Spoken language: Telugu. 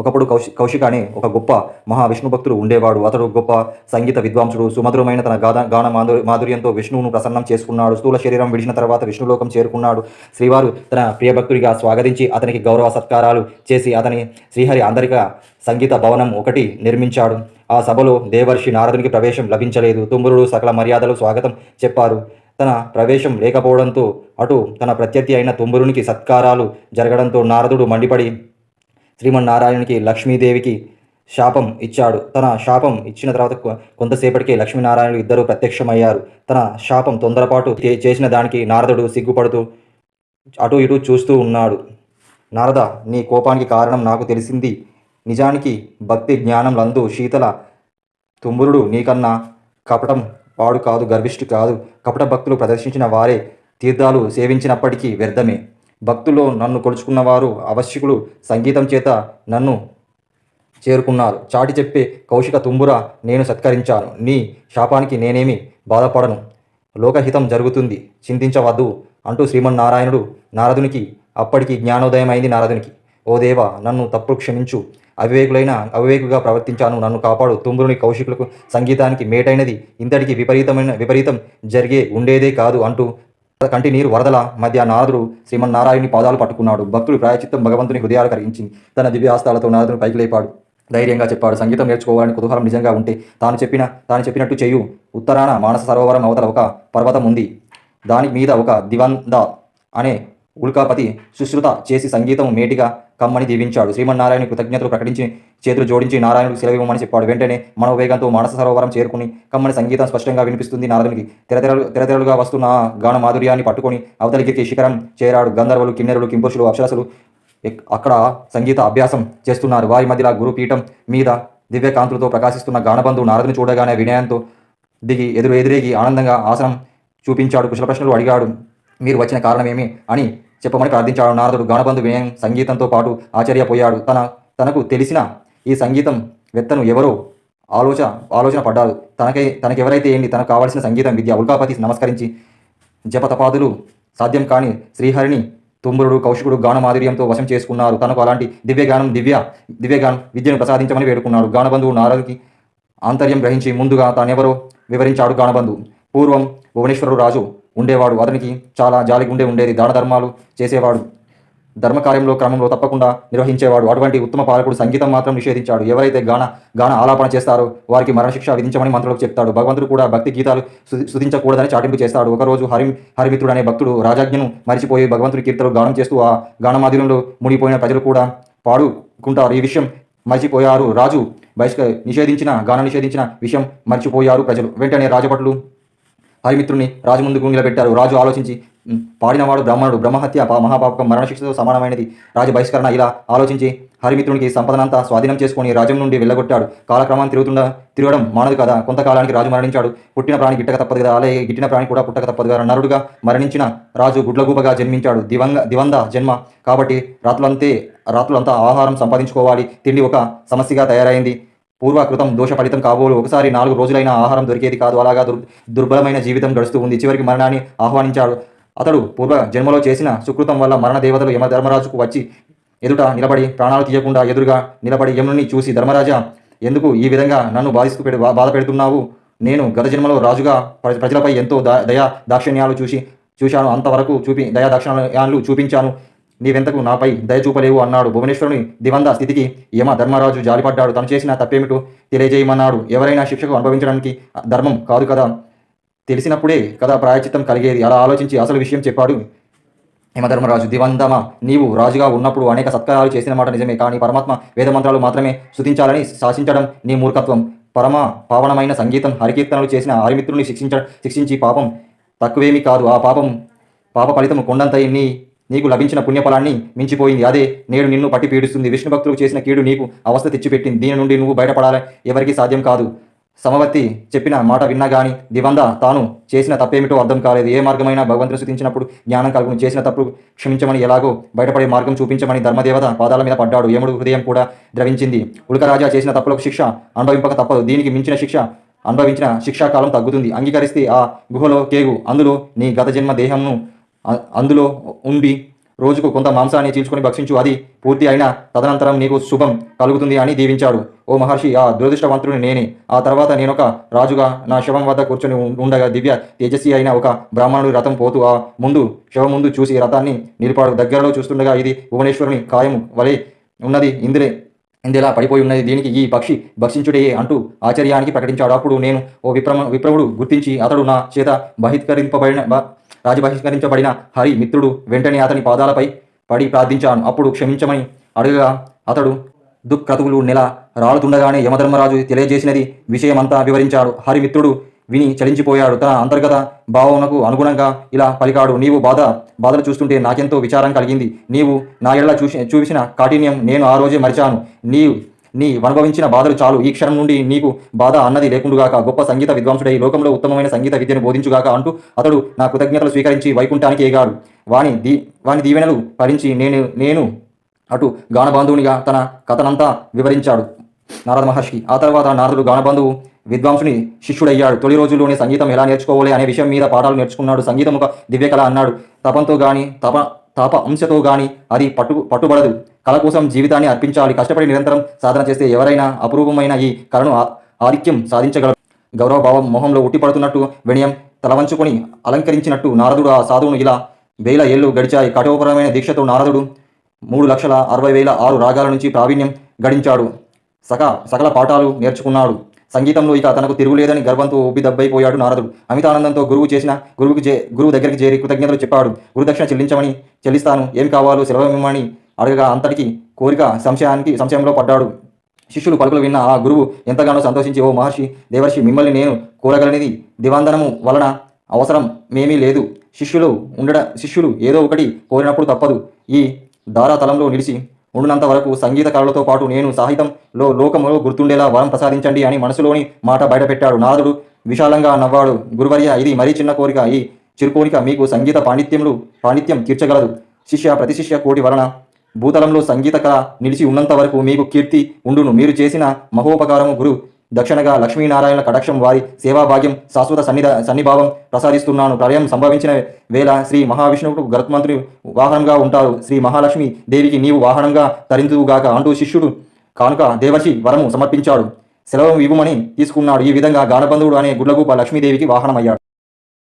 ఒకప్పుడు కౌశి కౌశిక అనే ఒక గొప్ప మహా విష్ణు భక్తుడు ఉండేవాడు. అతడు గొప్ప సంగీత విద్వాంసుడు సుమధురమైన తన గాన గాన మాధుర్య మాధుర్యంతో విష్ణువును ప్రసన్నం చేసుకున్నాడు. స్థూల శరీరం విడిచిన తర్వాత విష్ణులోకం చేరుకున్నాడు. శ్రీవారు తన ప్రియభక్తుడిగా స్వాగతించి అతనికి గౌరవ సత్కారాలు చేసి అతని శ్రీహరి ఆంతరిక సంగీత భవనం ఒకటి నిర్మించాడు. ఆ సభలో దేవర్షి నారదునికి ప్రవేశం లభించలేదు. తుమ్మురుడు సకల మర్యాదలు స్వాగతం చెప్పారు. తన ప్రవేశం లేకపోవడంతో అటు తన ప్రత్యర్థి అయిన తుంబురునికి సత్కారాలు జరగడంతో నారదుడు మండిపడి శ్రీమన్నారాయణకి లక్ష్మీదేవికి శాపం ఇచ్చాడు. తన శాపం ఇచ్చిన తర్వాత కొ- కొంతసేపటికే లక్ష్మీనారాయణులు ఇద్దరు ప్రత్యక్షమయ్యారు. తన శాపం తొందరపాటు చేసిన దానికి నారదుడు సిగ్గుపడుతూ అటు ఇటు చూస్తూ ఉన్నాడు. నారద నీ కోపానికి కారణం నాకు తెలిసింది. నిజానికి భక్తి జ్ఞానం లందు శీతల తుమ్మురుడు నీకన్నా కపటం వాడు కాదు గర్భిష్టి కాదు. కపట భక్తులు ప్రదర్శించిన వారే తీర్థాలు సేవించినప్పటికీ వ్యర్థమే. భక్తుల్లో నన్ను కొలుచుకున్నవారు అవశ్యకులు సంగీతం చేత నన్ను చేరుకున్నారు. చాటి చెప్పే కౌశిక తుంబుర నేను సత్కరించాను. నీ శాపానికి నేనేమి బాధపడను. లోకహితం జరుగుతుంది. చింతించవద్దు అంటూ శ్రీమన్నారాయణుడు నారదునికి అప్పటికి జ్ఞానోదయం అయింది నారదునికి. ఓ దేవ నన్ను తప్పు క్షమించు. అవివేకులైన అవివేకుగా ప్రవర్తించాను. నన్ను కాపాడు. తుంబురుని కౌశికులకు సంగీతానికి మేటైనది. ఇంతటికి విపరీతమైన విపరీతం జరిగే ఉండేదే కాదు అంటూ కంటి నీరు వరదల మధ్య నారదుడు శ్రీమన్నారాయణుని పాదాలు పట్టుకున్నాడు. భక్తుడు ప్రాయచిత్తం భగవంతుని హృదయాలు కరిగించింది తన దివ్యాస్తాలతో నారదుని పైకి లేపాడు. ధైర్యంగా చెప్పాడు సంగీతం నేర్చుకోవాలని కుతూహలం నిజంగా ఉంటే తాను చెప్పిన తాను చెప్పినట్టు చేయు. ఉత్తరాన మానస సరోవరం అవతల ఒక పర్వతం ఉంది. దాని మీద ఒక దివంద అనే ఉల్కాపతి సుశ్రుత చేసి సంగీతం మేటిగా కమ్మని దీవించాడు. శ్రీమన్నారాయణ కృతజ్ఞతలు ప్రకటించి చేతులు జోడించి నారాయణుడికి సెలవివ్వమని చెప్పాడు. వెంటనే మనోవేగంతో మానస సరోవరం చేరుకుని కమ్మని సంగీతం స్పష్టంగా వినిపిస్తుంది. నారదునికి తెరతెరలు తెరతెరలుగా వస్తున్న గాన మాధుర్యాన్ని పట్టుకొని అవతలికి శిఖరం చేరాడు. గంధర్వులు కిన్నెరులు కింపురుషులు అక్షరసులు అక్కడ సంగీత అభ్యాసం చేస్తున్నారు. వారి మధ్యలో గురుపీఠం మీద దివ్యకాంతులతో ప్రకాశిస్తున్న గానబంధువు నారదుని చూడగానే వినయంతో దిగి ఎదురు ఎదురేగి ఆనందంగా ఆసనం చూపించాడు. కుశల ప్రశ్నలు అడిగాడు. మీరు వచ్చిన కారణమేమి అని చెప్పమని ప్రార్థించాడు. నారదుడు గానబంధు వినయం సంగీతంతో పాటు ఆశ్చర్యపోయాడు. తన తనకు తెలిసిన ఈ సంగీతం వెత్తను ఎవరో ఆలోచన ఆలోచన పడ్డారు. తనకై తనకెవరైతే ఏంటి? తనకు కావాల్సిన సంగీతం విద్య. ఉల్కాపతి నమస్కరించి జపతపాదులు సాధ్యం కాని శ్రీహరిని తుమ్మురుడు కౌశికుడు గాన మాధుర్యంతో వశం చేసుకున్నారు. తనకు అలాంటి దివ్యగానం దివ్య దివ్యగానం విద్యను ప్రసాదించమని వేడుకున్నాడు. గానబంధువు నారదుకి ఆంతర్యం గ్రహించి ముందుగా తానెవరో వివరించాడు గానబంధు పూర్వం భువనేశ్వరుడు రాజు ఉండేవాడు అతనికి చాలా జాలి గుండె ఉండేది. దాన ధర్మాలు చేసేవాడు. ధర్మకార్యంలో క్రమంలో తప్పకుండా నిర్వహించేవాడు. అటువంటి ఉత్తమ పాలకుడు సంగీతం మాత్రం నిషేధించాడు. ఎవరైతే గాన గాన ఆలాపన చేస్తారో వారికి మరణశిక్ష విధించమని మంత్రులకు చెప్తాడు. భగవంతుడు కూడా భక్తి గీతాలు సుధించకూడదని చాటింపు చేస్తాడు. ఒకరోజు హరి హరిమిత్రుడు అనే భక్తుడు రాజాజ్ఞను మరిచిపోయి భగవంతుడి కీర్తలు గానం చేస్తూ ఆ గానమాధ్యంలో మునిగిపోయిన ప్రజలు కూడా పాడుకుంటారు. ఈ విషయం మర్చిపోయారు. రాజు బహిష్క నిషేధించిన గానం నిషేధించిన విషయం మర్చిపోయారు ప్రజలు. వెంటనే రాజభటులు హరిమిత్రుని రాజు ముందు గుంగిల పెట్టారు. రాజు ఆలోచించి పాడినవాడు బ్రాహ్మణుడు. బ్రహ్మహత్య పా- మహాపాపకం మరణశిక్షతో సమానమైనది. రాజు బహిష్కరణ ఇలా ఆలోచించి హరిమిత్రునికి సంపదనంతా స్వాధీనం చేసుకొని రాజ్యం నుండి వెళ్ళగొట్టాడు. కాలక్రమాన్ని తిరుగుతుండ తిరగడం మానదు కదా. కొంతకాలానికి రాజు మరణించాడు. పుట్టిన ప్రాణి గిట్టక తప్పదు కదా. అలాగే గిట్టిన ప్రాణి కూడా పుట్టక తప్పదు కదా. నరుడుగా మరణించిన రాజు గుడ్లగూబగా జన్మించాడు. దివంగ దివంద జన్మ. కాబట్టి రాత్రులంతే రాత్రులంతా ఆహారం సంపాదించుకోవాలి. తిండి ఒక సమస్యగా తయారైంది. పూర్వకృతం దోష ఫలితం కాబోలు. ఒకసారి నాలుగు రోజులైన ఆహారం దొరికేది కాదు. అలాగా దుర్ దుర్బలమైన జీవితం గడుస్తూ ఉంది. చివరికి మరణాన్ని ఆహ్వానించాడు. అతడు పూర్వ జన్మలో చేసిన సుకృతం వల్ల మరణ దేవతలు యమ ధర్మరాజుకు వచ్చి ఎదుట నిలబడి ప్రాణాలు తీయకుండా ఎదురుగా నిలబడి యముని చూసి ధర్మరాజా ఎందుకు ఈ విధంగా నన్ను బాధిస్తూ పెడు బాధ పెడుతున్నావు? నేను గత జన్మలో రాజుగా ప్రజలపై ఎంతో దా- దయా దాక్షిణ్యాలు చూసి చూశాను. అంతవరకు చూపి దయా దాక్షిణ్యాలు చూపించాను. నీవెంతకు నాపై దయ చూపలేవు అన్నాడు భువనేశ్వరుని దివంద స్థితికి. యమ ధర్మరాజు జాలిపడ్డాడు? తను చేసిన తప్పేమిటో తెలియజేయమన్నాడు. ఎవరైనా శిక్షకు అనుభవించడానికి ధర్మం కాదు కదా? తెలిసినప్పుడే కదా ప్రాయచిత్తం కలిగేది? అలా ఆలోచించి అసలు విషయం చెప్పాడు. యమధర్మరాజు దివందమ? నీవు రాజుగా ఉన్నప్పుడు అనేక సత్కారాలు చేసిన మాట నిజమే. కానీ పరమాత్మ వేదమంత్రాలు మాత్రమే శుతించాలని శాసించడం నీ మూర్ఖత్వం. పరమ పావనమైన సంగీతం హరికీర్తనలు చేసిన హరిమిత్రుని శిక్షించ శిక్షించి పాపం తక్కువేమీ కాదు. ఆ పాపం పాప ఫలితం కొండంతై నీ నీకు లభించిన పుణ్యఫలాన్ని మించిపోయింది. అదే నేడు నిన్ను పట్టి పీడిస్తుంది. విష్ణు భక్తులు చేసిన కీడు నీకు అవస్థ తెచ్చిపెట్టింది. దీని నుండి నువ్వు బయటపడాలని ఎవరికీ సాధ్యం కాదు. సమవర్తి చెప్పిన మాట విన్నా గాని దివంద తాను చేసిన తప్పేమిటో అర్థం కాలేదు. ఏ మార్గమైనా భగవంతుడు శృతించినప్పుడు జ్ఞానం కలుగును చేసిన తప్పు క్షమించమని ఎలాగో బయటపడే మార్గం చూపించమని ధర్మదేవత పాదాల మీద పడ్డాడు. యముడు హృదయం కూడా ద్రవించింది. ఉల్కరాజా చేసిన తప్పులకు శిక్ష అనుభవింపక తప్పదు. దీనికి మించిన శిక్ష అనుభవించిన శిక్షాకాలం తగ్గుతుంది. అంగీకరిస్తే ఆ గుహలో కేగు. అందులో నీ గత జన్మ దేహంను అందులో ఉండి రోజుకు కొంత మాంసాన్ని చీల్చుకొని భక్షించు. అది పూర్తి అయిన తదనంతరం నీకు శుభం కలుగుతుంది అని దీవించాడు. ఓ మహర్షి ఆ దురదృష్టవంతుడిని నేనే. ఆ తర్వాత నేనొక రాజుగా నా శవం వద్ద కూర్చొని ఉండగా దివ్య తేజస్వి అయిన ఒక బ్రాహ్మణుడి రథం పోతూ ఆ ముందు శవం ముందు చూసి రథాన్ని నిలిపాడు. దగ్గరలో చూస్తుండగా ఇది భువనేశ్వరుని ఖాయం వలె ఉన్నది. ఇందులే ఇందిలా పడిపోయి ఉన్నది. దీనికి ఈ పక్షి భక్షించుడే అంటూ ఆశ్చర్యానికి ప్రకటించాడు. అప్పుడు నేను ఓ విప్రమ విప్రముడు గుర్తించి అతడు నా చేత బహిష్కరింపబడిన రాజబహిష్కరించబడిన హరి మిత్రుడు వెంటనే అతని పాదాలపై పడి ప్రార్థించాను. అప్పుడు క్షమించమని అడుగగా అతడు దుఃఖతువులు నెల రాలుతుండగానే యమధర్మరాజు తెలియజేసినది విషయమంతా వివరించాడు. హరిమిత్రుడు విని చలించిపోయాడు. తన అంతర్గత భావనకు అనుగుణంగా ఇలా పలికాడు. నీవు బాధ బాధలు చూస్తుంటే నాకెంతో విచారం కలిగింది. నీవు నా ఎడల చూసి చూసిన కాఠిన్యం నేను ఆ రోజే మరిచాను. నీవు నీ అనుభవించిన బాధలు చాలు. ఈ క్షణం నుండి నీకు బాధ అన్నది లేకుండుగాక గొప్ప సంగీత విద్వాంసుడై లోకంలో ఉత్తమమైన సంగీత విద్యను బోధించుగాక అంటూ అతడు నా కృతజ్ఞతలు స్వీకరించి వైకుంఠానికి ఏగాడు. వాని దీ వాని దీవెనలు భరించి నేను నేను అటు గానబంధువునిగా తన కథనంతా వివరించాడు నారద మహర్షి. ఆ తర్వాత నారదుడు గానబంధువు విద్వాంసుని శిష్యుడయ్యాడు. తొలి రోజుల్లోనే సంగీతం ఎలా నేర్చుకోవాలి అనే విషయం మీద పాఠాలు నేర్చుకున్నాడు. సంగీతం ఒక దివ్యకళ అన్నాడు. తపంతో గాని తప తాప అంశతో గాని అది పట్టు పట్టుబడదు. కళ కోసం జీవితాన్ని అర్పించాలి. కష్టపడి నిరంతరం సాధన చేస్తే ఎవరైనా అపురూపమైన ఈ కళను ఆధిక్యం సాధించగలరు. గౌరవభావం మొహంలో ఉట్టిపడుతున్నట్టు వినయం తలవంచుకొని అలంకరించినట్టు నారదుడు ఆ సాధువును ఇలా వేల ఏళ్ళు గడిచాయి. కఠోపరమైన దీక్షతో నారదుడు మూడు లక్షల అరవై వేల ఆరు రాగాల నుంచి ప్రావీణ్యం గడించాడు. సక సకల పాఠాలు నేర్చుకున్నాడు. సంగీతంలో ఇక తనకు తిరుగులేదని గర్వంతో ఉబ్బి దబ్బైపోయాడు నారదుడు. అమితానందంతో గురువు చేసిన గురువుకి చే గురువు దగ్గరికి చేరి కృతజ్ఞతలు చెప్పాడు. గురుదక్షిణ చెల్లించమని చెల్లిస్తాను. ఏం కావాలో సెలవిమ్మని అడగగా అంతటికి కోరిక సంశయానికి సంశయంలో పడ్డాడు. శిష్యులు పలుకులు విన్న ఆ గురువు ఎంతగానో సంతోషించి ఓ మహర్షి దేవర్షి మిమ్మల్ని నేను కోరగలనిది దివాందనము వలన అవసరం మేమీ లేదు. శిష్యులు ఉండడం శిష్యులు ఏదో ఒకటి కోరినప్పుడు తప్పదు. ఈ దారాతలంలో నిలిచి ఉండినంత వరకు సంగీత కళలతో పాటు నేను సాహిత్యంలో లోకములో గుర్తుండేలా వరం ప్రసాదించండి అని మనసులోని మాట బయటపెట్టాడు. నారదుడు విశాలంగా నవ్వాడు. గురువర్య ఇది మరీ చిన్న కోరిక. ఈ చిరుకోరిక మీకు సంగీత పాండిత్యములు పాండిత్యం తీర్చగలదు. శిష్య ప్రతి శిష్య కోటి వలన భూతలంలో సంగీత కళ నిలిచి ఉన్నంత వరకు మీకు కీర్తి ఉండును. మీరు చేసిన మహోపకారము గురు దక్షిణగా లక్ష్మీనారాయణ కటాక్షం వారి సేవాభాగ్యం శాశ్వత సన్నిధ సన్నిభావం ప్రసాదిస్తున్నాను. ప్రళయం సంభవించిన వేళ శ్రీ మహావిష్ణువుకు గరుత్మంతుని వాహనంగా ఉంటారు. శ్రీ మహాలక్ష్మి దేవికి నీవు వాహనంగా తరింతువుగాక అంటూ శిష్యుడు కానుక దేవర్షి వరము సమర్పించాడు. సెలవు ఇవ్వమని తీసుకున్నాడు. ఈ విధంగా గానబంధువుడు అనే గుడ్లగూప లక్ష్మీదేవికి వాహనమయ్యాడు.